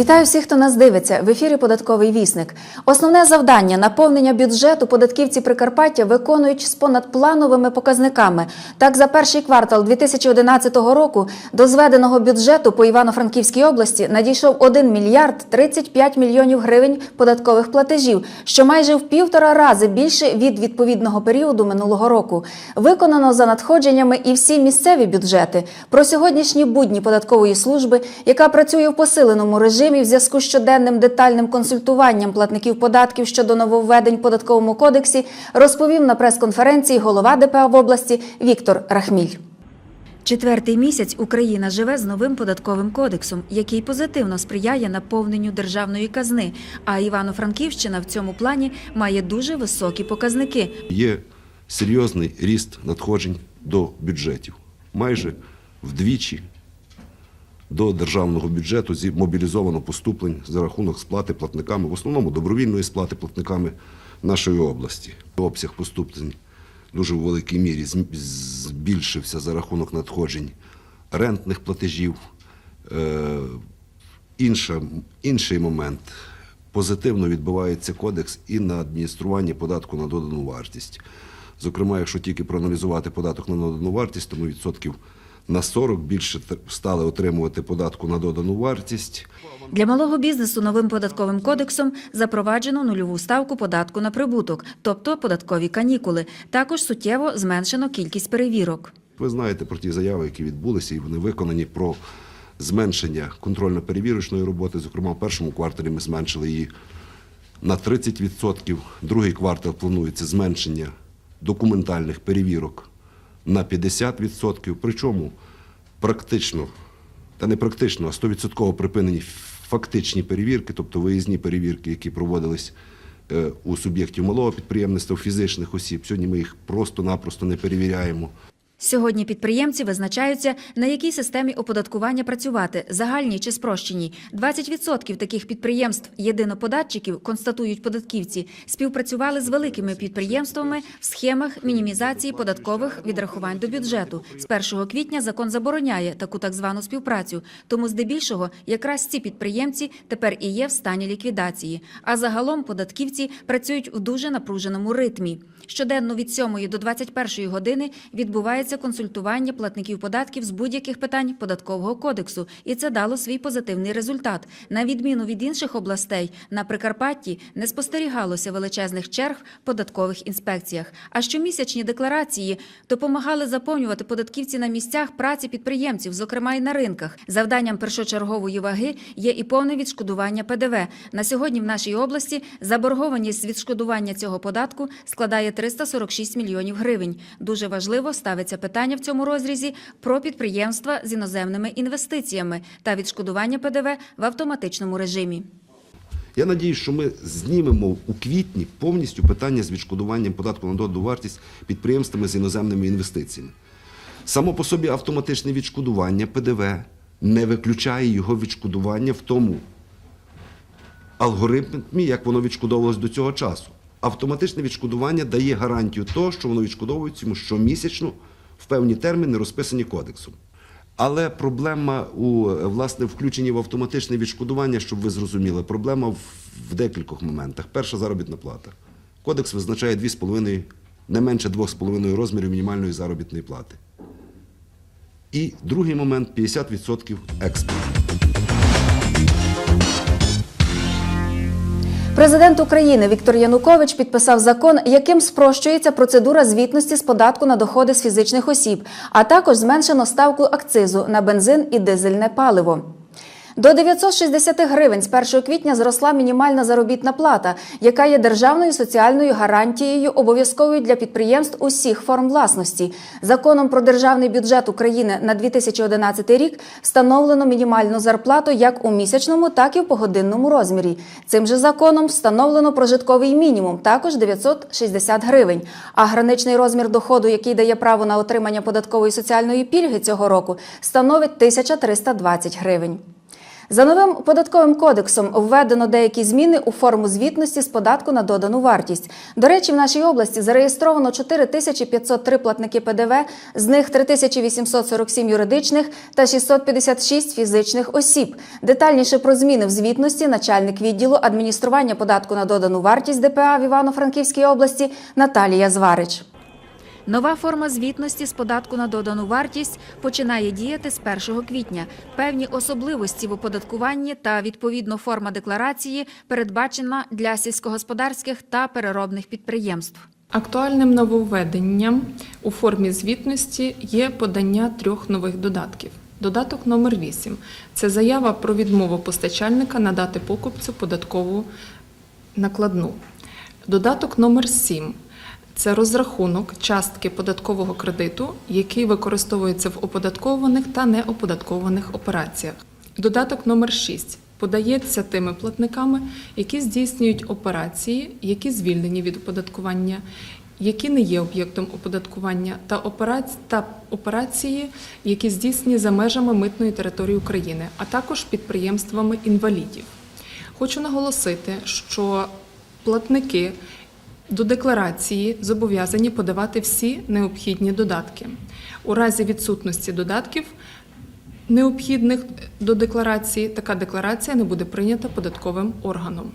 Вітаю всіх, хто нас дивиться. В ефірі Податковий вісник. Основне завдання наповнення бюджету податківці Прикарпаття виконують з понадплановими показниками. Так, за перший квартал 2011 року до зведеного бюджету по Івано-Франківській області надійшов 1 мільярд 35 мільйонів гривень податкових платежів, що майже в півтора рази більше від відповідного періоду минулого року. Виконано за надходженнями і всі місцеві бюджети. Про сьогоднішні будні податкової служби, яка працює в посиленому режимі в зв'язку з щоденним детальним консультуванням платників податків щодо нововведень в податковому кодексі, розповів на прес-конференції голова ДПА в області Віктор Рахміль. Четвертий місяць Україна живе з новим податковим кодексом, який позитивно сприяє наповненню державної казни. А Івано-Франківщина в цьому плані має дуже високі показники. Є серйозний ріст надходжень до бюджетів. Майже вдвічі до державного бюджету зі- мобілізовано поступлень за рахунок сплати платниками, в основному добровільної сплати платниками нашої області. Обсяг поступлень дуже в великій мірі збільшився за рахунок надходжень рентних платежів. Е, Інша, інший момент. Позитивно відбувається кодекс і на адміністрування податку на додану вартість. Зокрема, якщо тільки проаналізувати податок на додану вартість, то ми відсотків на 40 більше стали отримувати податку на додану вартість. Для малого бізнесу новим податковим кодексом запроваджено нульову ставку податку на прибуток, тобто податкові канікули. Також суттєво зменшено кількість перевірок. Ви знаєте про ті заяви, які відбулися, і вони виконані про зменшення контрольно-перевірочної роботи. Зокрема, в першому кварталі ми зменшили її на 30%. Другий квартал планується зменшення документальних перевірок на 50%. Причому практично, та не практично, а 100% припинені фактичні перевірки, тобто виїзні перевірки, які проводились е, у суб'єктів малого підприємництва, фізичних осіб. Сьогодні ми їх просто-напросто не перевіряємо. Сьогодні підприємці визначаються, на якій системі оподаткування працювати загальній чи спрощеній. 20% таких підприємств єдиноподатчиків, констатують податківці, співпрацювали з великими підприємствами в схемах мінімізації податкових відрахувань до бюджету. З 1 квітня закон забороняє таку так звану співпрацю. Тому здебільшого якраз ці підприємці тепер і є в стані ліквідації. А загалом податківці працюють в дуже напруженому ритмі. Щоденно від 7 до 21 години відбувається консультування платників податків з будь-яких питань податкового кодексу, і це дало свій позитивний результат. На відміну від інших областей, на Прикарпатті не спостерігалося величезних черг в податкових інспекціях. А щомісячні декларації допомагали заповнювати податківці на місцях праці підприємців, зокрема і на ринках. Завданням першочергової ваги є і повне відшкодування ПДВ. На сьогодні в нашій області заборгованість відшкодування цього податку складає 346 мільйонів гривень. Дуже важливо ставиться питання в цьому розрізі про підприємства з іноземними інвестиціями та відшкодування ПДВ в автоматичному режимі. Я надію, що ми знімемо у квітні повністю питання з відшкодуванням податку на додану вартість підприємствами з іноземними інвестиціями. Само по собі автоматичне відшкодування ПДВ не виключає його відшкодування в тому алгоритмі, як воно відшкодовувалось до цього часу. Автоматичне відшкодування дає гарантію того, що воно відшкодовується йому щомісячно в певні терміни, розписані кодексом. Але проблема у власне включенні в автоматичне відшкодування, щоб ви зрозуміли, проблема в, декількох моментах. Перша заробітна плата. Кодекс визначає 2,5, не менше 2,5 розмірів мінімальної заробітної плати. І другий момент 50% експорту. Президент України Віктор Янукович підписав закон, яким спрощується процедура звітності з податку на доходи з фізичних осіб, а також зменшено ставку акцизу на бензин і дизельне паливо. До 960 гривень з 1 квітня зросла мінімальна заробітна плата, яка є державною соціальною гарантією обов'язковою для підприємств усіх форм власності. Законом про державний бюджет України на 2011 рік встановлено мінімальну зарплату як у місячному, так і в погодинному розмірі. Цим же законом встановлено прожитковий мінімум, також 960 гривень. А граничний розмір доходу, який дає право на отримання податкової соціальної пільги цього року, становить 1320 гривень. За новим податковим кодексом введено деякі зміни у форму звітності з податку на додану вартість. До речі, в нашій області зареєстровано 4503 платники ПДВ, з них 3847 юридичних та 656 фізичних осіб. Детальніше про зміни в звітності начальник відділу адміністрування податку на додану вартість ДПА в Івано-Франківській області Наталія Зварич. Нова форма звітності з податку на додану вартість починає діяти з 1 квітня. Певні особливості в оподаткуванні та відповідно форма декларації передбачена для сільськогосподарських та переробних підприємств. Актуальним нововведенням у формі звітності є подання трьох нових додатків. Додаток номер 8 – це заява про відмову постачальника надати покупцю податкову накладну. Додаток номер 7 – це розрахунок частки податкового кредиту, який використовується в оподаткованих та неоподаткованих операціях. Додаток номер 6 подається тими платниками, які здійснюють операції, які звільнені від оподаткування, які не є об'єктом оподаткування, та операц- операції, які здійснені за межами митної території України, а також підприємствами інвалідів. Хочу наголосити, що платники до декларації зобов'язані подавати всі необхідні додатки. У разі відсутності додатків необхідних до декларації, така декларація не буде прийнята податковим органом.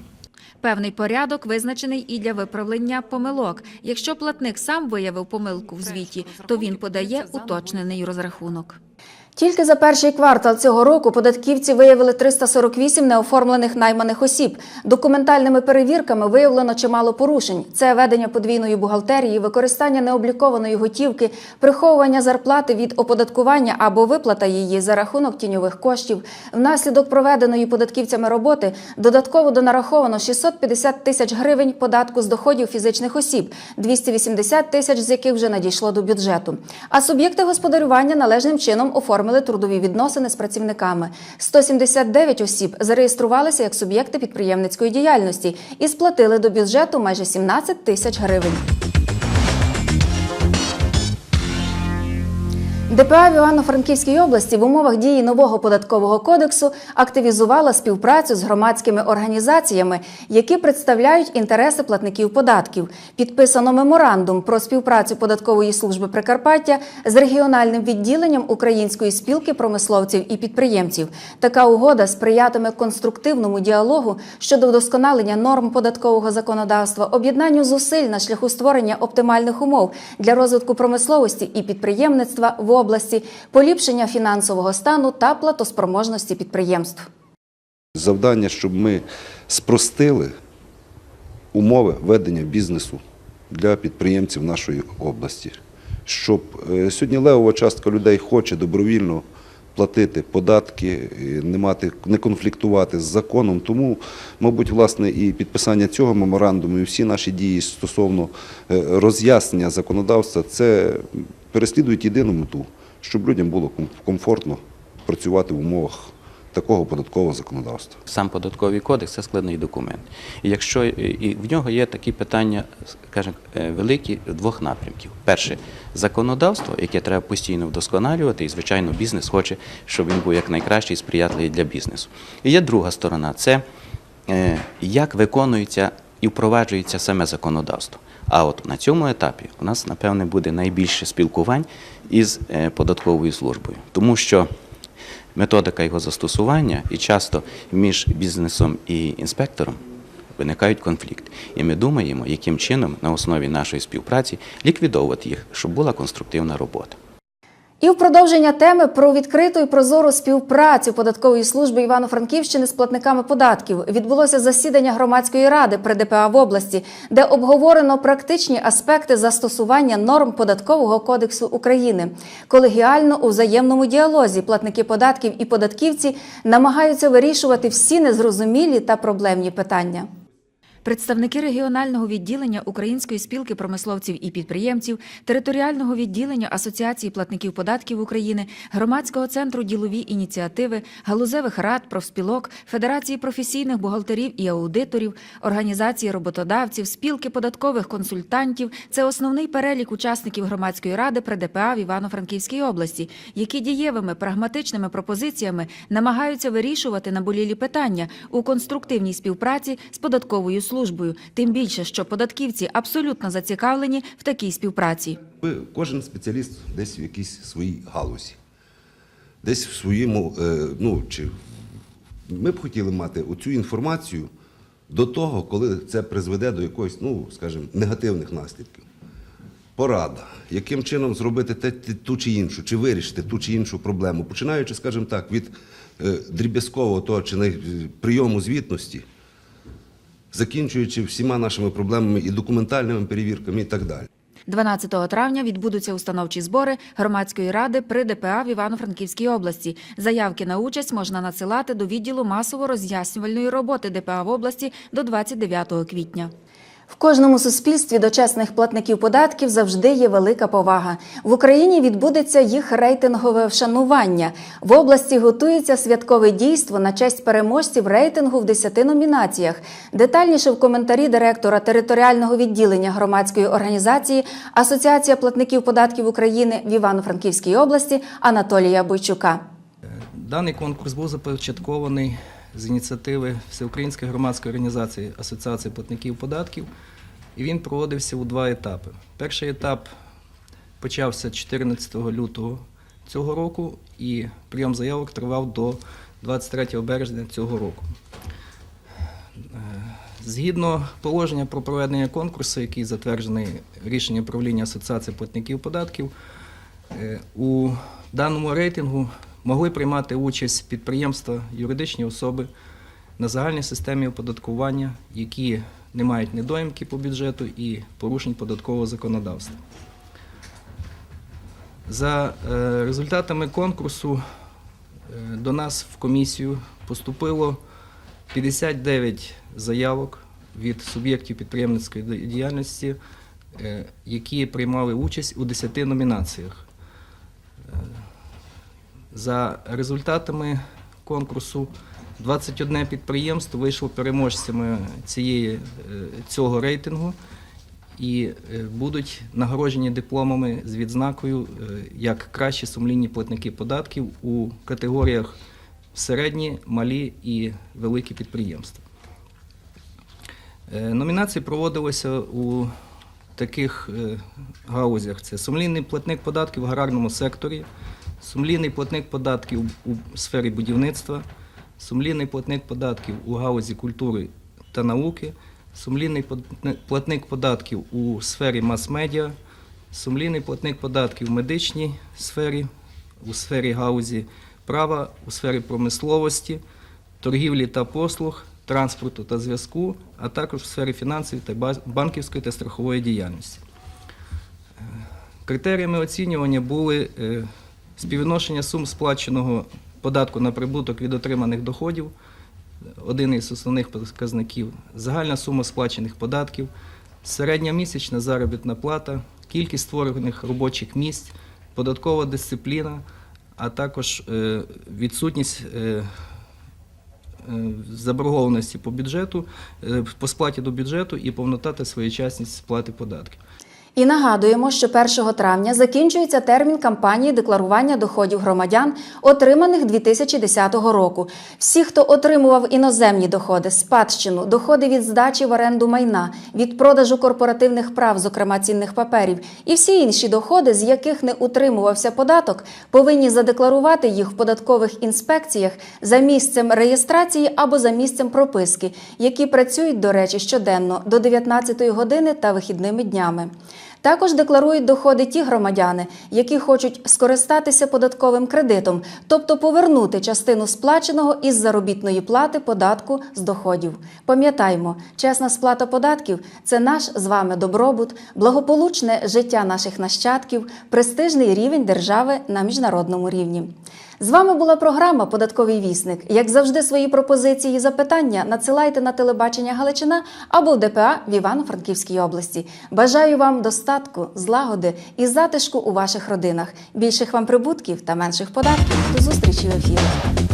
Певний порядок визначений і для виправлення помилок. Якщо платник сам виявив помилку в звіті, то він подає уточнений розрахунок. Тільки за перший квартал цього року податківці виявили 348 неоформлених найманих осіб. Документальними перевірками виявлено чимало порушень: це ведення подвійної бухгалтерії, використання необлікованої готівки, приховування зарплати від оподаткування або виплата її за рахунок тіньових коштів. Внаслідок проведеної податківцями роботи додатково донараховано 650 тисяч гривень податку з доходів фізичних осіб, 280 тисяч з яких вже надійшло до бюджету. А суб'єкти господарювання належним чином оформили трудові відносини з працівниками. 179 осіб зареєструвалися як суб'єкти підприємницької діяльності і сплатили до бюджету майже 17 тисяч гривень. ДПА в Івано-Франківській області в умовах дії нового податкового кодексу активізувала співпрацю з громадськими організаціями, які представляють інтереси платників податків. Підписано меморандум про співпрацю податкової служби Прикарпаття з регіональним відділенням Української спілки промисловців і підприємців. Така угода сприятиме конструктивному діалогу щодо вдосконалення норм податкового законодавства, об'єднанню зусиль на шляху створення оптимальних умов для розвитку промисловості і підприємництва в області, поліпшення фінансового стану та платоспроможності підприємств. Завдання, щоб ми спростили умови ведення бізнесу для підприємців нашої області. Щоб е, сьогодні левова частка людей хоче добровільно платити податки, е, не мати не конфліктувати з законом. Тому, мабуть, власне, і підписання цього меморандуму, і всі наші дії стосовно е, роз'яснення законодавства, це переслідують єдину мету, щоб людям було комфортно працювати в умовах такого податкового законодавства. Сам податковий кодекс це складний документ. І якщо е, і в нього є такі питання, скажімо, е, великі двох напрямків. Перше законодавство, яке треба постійно вдосконалювати, і звичайно, бізнес хоче, щоб він був якнайкращий і сприятливий для бізнесу. І є друга сторона це е, як виконується і впроваджується саме законодавство. А от на цьому етапі у нас, напевне, буде найбільше спілкувань із е, податковою службою, тому що методика його застосування і часто між бізнесом і інспектором виникають конфлікти. І ми думаємо, яким чином на основі нашої співпраці ліквідовувати їх, щоб була конструктивна робота. І в продовження теми про відкриту і прозору співпрацю податкової служби Івано-Франківщини з платниками податків відбулося засідання громадської ради при ДПА в області, де обговорено практичні аспекти застосування норм податкового кодексу України. Колегіально у взаємному діалозі платники податків і податківці намагаються вирішувати всі незрозумілі та проблемні питання. Представники регіонального відділення Української спілки промисловців і підприємців, територіального відділення Асоціації платників податків України, громадського центру ділові ініціативи, галузевих рад, профспілок, Федерації професійних бухгалтерів і аудиторів, організації роботодавців, спілки податкових консультантів це основний перелік учасників громадської ради при ДПА в Івано-Франківській області, які дієвими прагматичними пропозиціями намагаються вирішувати наболілі питання у конструктивній співпраці з податковою службою. Тим більше, що податківці абсолютно зацікавлені в такій співпраці. Кожен спеціаліст десь в якійсь своїй галузі, десь в своєму, е, ну чи ми б хотіли мати оцю інформацію до того, коли це призведе до якогось, ну скажімо, негативних наслідків. Порада, яким чином зробити ту чи іншу, чи вирішити ту чи іншу проблему, починаючи, скажімо так, від е, дріб'язкового того чи е, прийому звітності, закінчуючи всіма нашими проблемами і документальними перевірками і так далі. 12 травня відбудуться установчі збори громадської ради при ДПА в Івано-Франківській області. Заявки на участь можна надсилати до відділу масово-роз'яснювальної роботи ДПА в області до 29 квітня. В кожному суспільстві до чесних платників податків завжди є велика повага. В Україні відбудеться їх рейтингове вшанування. В області готується святкове дійство на честь переможців рейтингу в 10 номінаціях. Детальніше в коментарі директора територіального відділення громадської організації Асоціація платників податків України в Івано-Франківській області Анатолія Бойчука. Даний конкурс був започаткований з ініціативи Всеукраїнської громадської організації Асоціації платників податків, і він проводився у два етапи. Перший етап почався 14 лютого цього року, і прийом заявок тривав до 23 березня цього року. Е, Згідно положення про проведення конкурсу, який затверджений рішенням правління Асоціації платників податків, Е, У даному рейтингу могли приймати участь підприємства, юридичні особи на загальній системі оподаткування, які не мають недоїмки по бюджету і порушень податкового законодавства. За е, результатами конкурсу е, до нас в комісію поступило 59 заявок від суб'єктів підприємницької діяльності, е, які приймали участь у 10 номінаціях. За результатами конкурсу 21 підприємство вийшло переможцями цієї, е, цього рейтингу і е, будуть нагороджені дипломами з відзнакою е, як кращі сумлінні платники податків у категоріях середні, малі і великі підприємства. Номінації проводилися у таких гаузях: це сумлінний платник податків в аграрному секторі, сумлінний платник податків у сфері будівництва, сумлінний платник податків у гаузі культури та науки, сумлінний платник податків у сфері мас-медіа, сумлінний платник податків в медичній сфері, у сфері гаузі права, у сфері промисловості, торгівлі та послуг, транспорту та зв'язку, а також в сфері фінансів та банківської та страхової діяльності. Е, Критеріями оцінювання були е, співвідношення сум сплаченого податку на прибуток від отриманих доходів, один із основних показників, загальна сума сплачених податків, середня місячна заробітна плата, кількість створених робочих місць, податкова дисципліна, а також е, відсутність е, е, заборгованості по бюджету, по сплаті до бюджету і повнота та своєчасність сплати податків. І нагадуємо, що 1 травня закінчується термін кампанії декларування доходів громадян, отриманих 2010 року. Всі, хто отримував іноземні доходи, спадщину, доходи від здачі в оренду майна, від продажу корпоративних прав, зокрема цінних паперів, і всі інші доходи, з яких не утримувався податок, повинні задекларувати їх в податкових інспекціях за місцем реєстрації або за місцем прописки, які працюють, до речі, щоденно до 19 години та вихідними днями. Також декларують доходи ті громадяни, які хочуть скористатися податковим кредитом, тобто повернути частину сплаченого із заробітної плати податку з доходів. Пам'ятаймо, чесна сплата податків це наш з вами добробут, благополучне життя наших нащадків, престижний рівень держави на міжнародному рівні. З вами була програма Податковий вісник. Як завжди, свої пропозиції і запитання надсилайте на телебачення Галичина або в ДПА в Івано-Франківській області. Бажаю вам достатку, злагоди і затишку у ваших родинах, більших вам прибутків та менших податків. До зустрічі в ефірі.